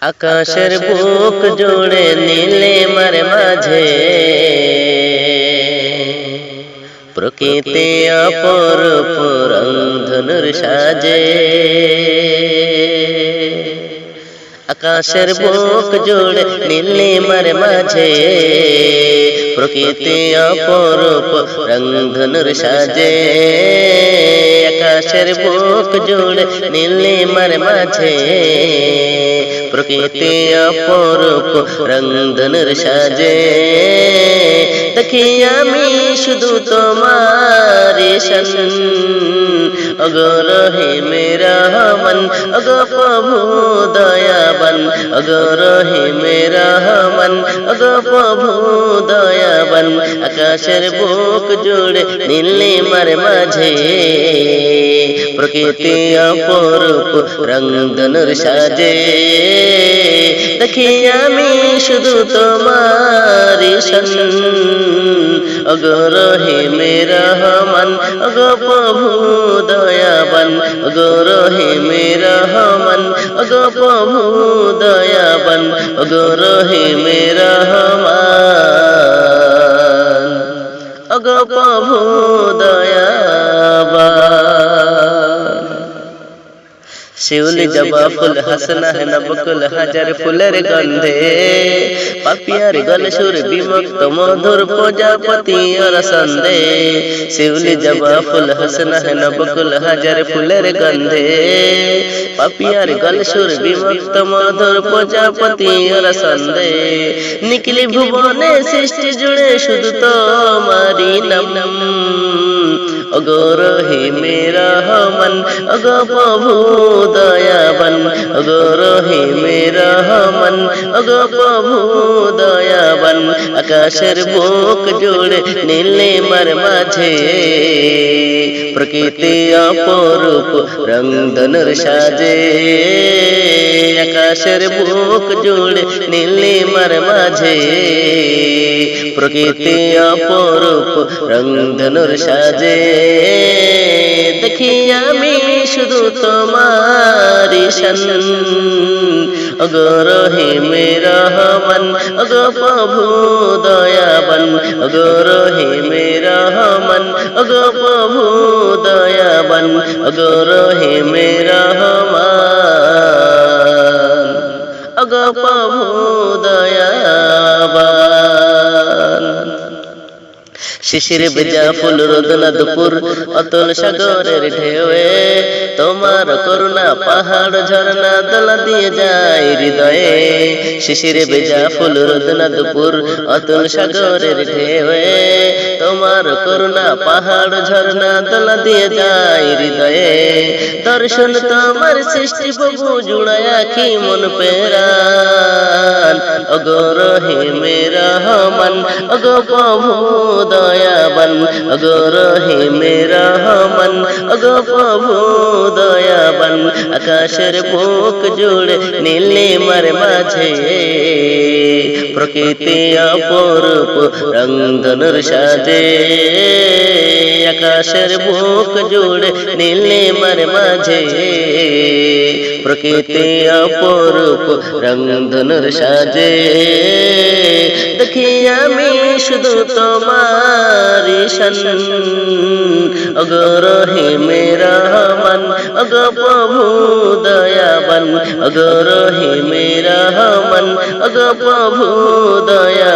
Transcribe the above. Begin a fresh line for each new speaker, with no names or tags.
আকাশের বুক জুড়ে নীলে মার মাঝে। প্রকৃতি অপর পুরন্ধনুর সাজে। আকাশের বুক জুড়ে নীলে মার মাঝে। প্রকৃতি অপরূপ রংধনুর সাজে। আকাশের বুক জুড়ে নীলে মার মাঝে। প্রকৃতি অপরূপ রংধনুর সাজে। দেখি আমি শুধু তোমার শাসন অগর হে মেরা মন অগ প্রভু দয়াবন। অগর হে মেরা মন অগ প্রভু দয়াবন। আকাশের বুক জুড়ে নীলে মার মাঝে। প্রকৃতি অপরূপ রংধনুর সাজে। দেখি আমি শুধু তোমার সন অগর হে মেরা মন অগ প্রভু দয়াবন। অগর হে মেরা মন অগ প্রভু দয়াবন। অগর হে মেরা মন অগ প্রভু দয়াবন শিউলি জবা ফুল হাসনা है নবকুল হাজার ফুলের গন্ধে। পাপিয়ার গল সুর বিমুক্ত মধুর প্রজাপতি আর সন্দে শিউলি জবা ফুল হাসনা है নবকুল হাজার ফুলের গন্ধে। পাপিয়ার গল সুর বিমুক্ত মধুর প্রজাপতি আর সন্দে নিকলি ভুবনে সৃষ্টি জুড়ে শুধু তোমারি নাম। অগর হে মেরা মন অগ প্রভু দয়াবন অগর হে মেরা মন অগ প্রভু দয়াবন আকাশের বুক জুড়ে নীলে মার মাঝে প্রকৃতি অপরূপ রংধনুর সাজে আকাশের বুক জুড়ে নীলে মার মাঝে প্রকৃতি অপরূপ রংধনুর সাজে দেখি আমি শুধু তোমার অগর হে মেরা অগ প্রভু দয়াবন অগর হে মেরা মন অগ প্রভু দয়াবন অগর হে মেরা মন অগ প্রভু দয়াবন। শিশির বেজা ফুল রোদনা দুপুর অতল সাগরের ঢেউয়ে তোমার করুণা পাহাড় ঝর্ণা দোলা দিয়ে যায় হৃদয়ে। শিশির বেজা ফুল রোদনা দুপুর অতল সাগরের ঢেউয়ে। তোমার করুণা পাহাড় ঝর্ণা দোলা দিয়ে যায় হৃদয়ে। দর্শন তোমার সৃষ্টি প্রভু জুড়ায়া কি মন পেরান অগর হে মেরা মন অগ প্রভু দয়াবন। অগর হে মেরা মন অগ প্রভু দয়াবন। আকাশের বুক জুড়ে নীলে মার মাঝে প্রকৃতি অপরূপ রংধনুর সাজে। আকাশের বুক জুড়ে নীলে মার মাঝে। প্রকৃতি অপরূপ রংধনুর সাজে। দেখি আমি শুধু তোমার সন অগর হে মেরা মন অগ প্রভু দয়াবন। অগর হে মেরা মন অগ প্রভু দয়া